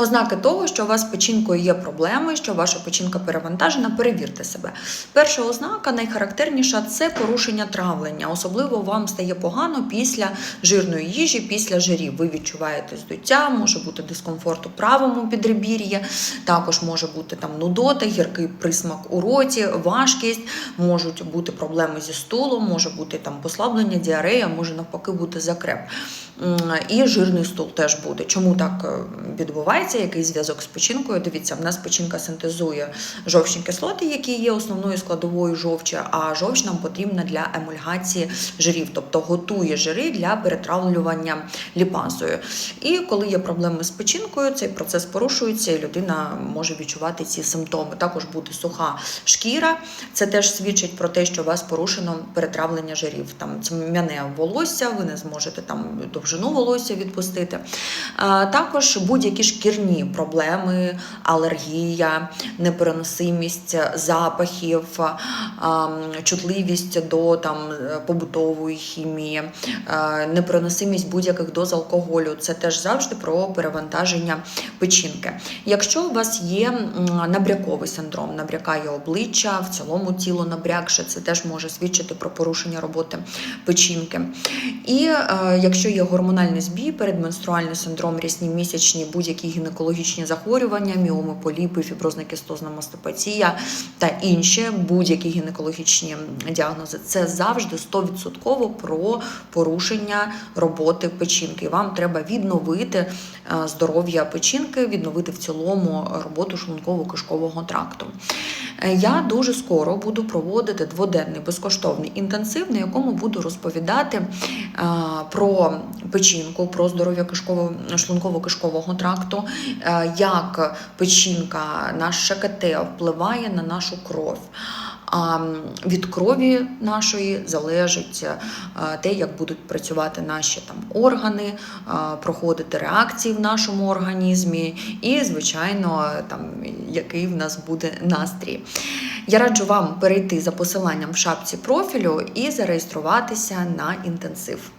Ознаки того, що у вас з печінкою є проблеми, що ваша печінка перевантажена, перевірте себе. Перша ознака, найхарактерніша це порушення травлення. Особливо вам стає погано після жирної їжі, після жирів. Ви відчуваєте здуття, може бути дискомфорт у правому підребір'ї, також може бути там нудота, гіркий присмак у роті, важкість, можуть бути проблеми зі стулом, може бути там послаблення, діарея, може навпаки бути закреп. І жирний стул теж буде. Чому так е, відбувається? Який зв'язок з печінкою? Дивіться, в нас печінка синтезує жовчні кислоти, які є основною складовою жовчі, а жовч нам потрібна для емульгації жирів, тобто готує жири для перетравлювання ліпазою. І коли є проблеми з печінкою, цей процес порушується, і людина може відчувати ці симптоми. Також буде суха шкіра. Це теж свідчить про те, що у вас порушено перетравлення жирів. Там тьмяне волосся, ви не зможете там довжину волосся відпустити. А, Також будь-які шкірні проблеми, алергія, непереносимість запахів, а, чутливість до там побутової хімії, а, непереносимість будь-яких доз алкоголю. Це теж завжди про перевантаження печінки. Якщо у вас є набряковий синдром, набрякає обличчя, в цілому тіло набрякше, це теж може свідчити про порушення роботи печінки. І е, якщо є гормональний збій, передменструальний синдром, рясні місячні, будь-які гінекологічні захворювання, міоми, поліпи, фіброзна кістозна мастопатія та інші будь-які гінекологічні діагнози, це завжди 100% про порушення роботи печінки. Вам треба відновити е, здоров'я печінки, відновити в цілому роботу шлунково-кишкового тракту. Е, Я дуже скоро буду проводити дводенний безкоштовний інтенсив, на якому буду розповідати е, про печінку, про здоров'я кишково шлунково-кишкового тракту, е, як печінка, наш ШКТ впливає на нашу кров. А від крові нашої залежить е, те, як будуть працювати наші там органи, е, проходити реакції в нашому організмі, і, звичайно, там який в нас буде настрій. Я раджу вам перейти за посиланням в шапці профілю і зареєструватися на інтенсив.